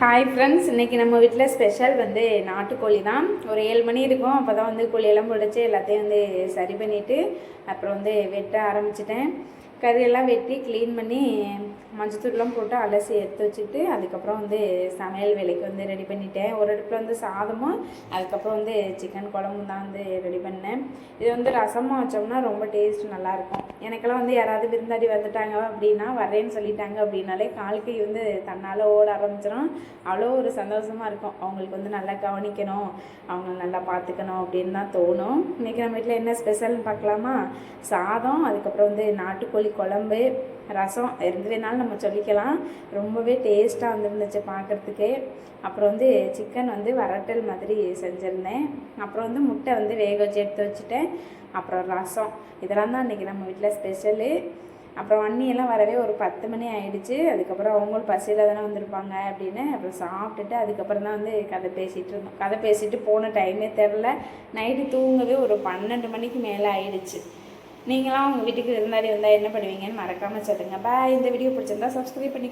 Hi friends இன்றைக்கி நம்ம வீட்டில் ஸ்பெஷல் வந்து நாட்டுக்கோழி தான். ஒரு ஏழு மணி இருக்கும் அப்போ தான் வந்து கோழியெல்லாம் பிடிச்சி எல்லாத்தையும் வந்து சரி பண்ணிவிட்டு அப்புறம் வந்து வெட்ட ஆரம்பிச்சிட்டேன். கறியெல்லாம் வெட்டி க்ளீன் பண்ணி மஞ்சத்தூள்லாம் போட்டு அலசி எடுத்து வச்சுட்டு அதுக்கப்புறம் வந்து சமையல் வேலைக்கு வந்து ரெடி பண்ணிட்டேன். ஒரு அடுப்பில் வந்து சாதமும் அதுக்கப்புறம் வந்து சிக்கன் குழம்பும் தான் வந்து ரெடி பண்ணேன். இது வந்து ரசமாக வச்சோம்னா ரொம்ப டேஸ்ட் நல்லாயிருக்கும். எனக்கெல்லாம் வந்து யாராவது விருந்தாடி வந்துட்டாங்க அப்படின்னா வரேன்னு சொல்லிட்டாங்க அப்படின்னாலே கால்கை வந்து தன்னால் ஓட ஆரம்பிச்சிடும் அவ்வளோ ஒரு சந்தோஷமாக இருக்கும். அவங்களுக்கு வந்து நல்லா கவனிக்கணும். அவங்கள நல்லா பார்த்துக்கணும் அப்படின்னு தான் தோணும். இன்றைக்கி நம்ம வீட்டில் என்ன ஸ்பெஷல்னு பார்க்கலாமா? சாதம் அதுக்கப்புறம் வந்து நாட்டுக்கோழி குழம்பு ரசம் எது வேணாலும் நம்ம சொல்லிக்கலாம். ரொம்பவே டேஸ்ட்டாக வந்துருந்துச்சு பார்க்குறதுக்கே அப்புறம் வந்து சிக்கன் வந்து வரட்டல் மாதிரி செஞ்சுருந்தேன். அப்புறம் வந்து முட்டை வந்து வேக வச்சு எடுத்து வச்சுட்டேன். அப்புறம் ரசம். இதெல்லாம் தான் இன்றைக்கி நம்ம வீட்டில் ஸ்பெஷலு அப்புறம் அண்ணியெல்லாம் வரவே ஒரு பத்து மணி ஆயிடுச்சு. அதுக்கப்புறம் அவங்களும் பசியில் தானே வந்திருப்பாங்க அப்படின்னு அப்புறம் சாப்பிட்டுட்டு அதுக்கப்புறம் தான் வந்து கதை பேசிகிட்டு இருந்தோம். கதை பேசிட்டு போன டைமே தெரில நைட்டு தூங்கவே ஒரு பன்னெண்டு மணிக்கு மேலே ஆயிடுச்சு. நீங்களாம் உங்கள் வீட்டுக்கு விருந்தாடி வந்தால் என்ன பண்ணுவீங்கன்னு மறக்காமல் சொல்லுங்கள் பாய் இந்த வீடியோ பிடிச்சிருந்தா சப்ஸ்கிரைப் பண்ணி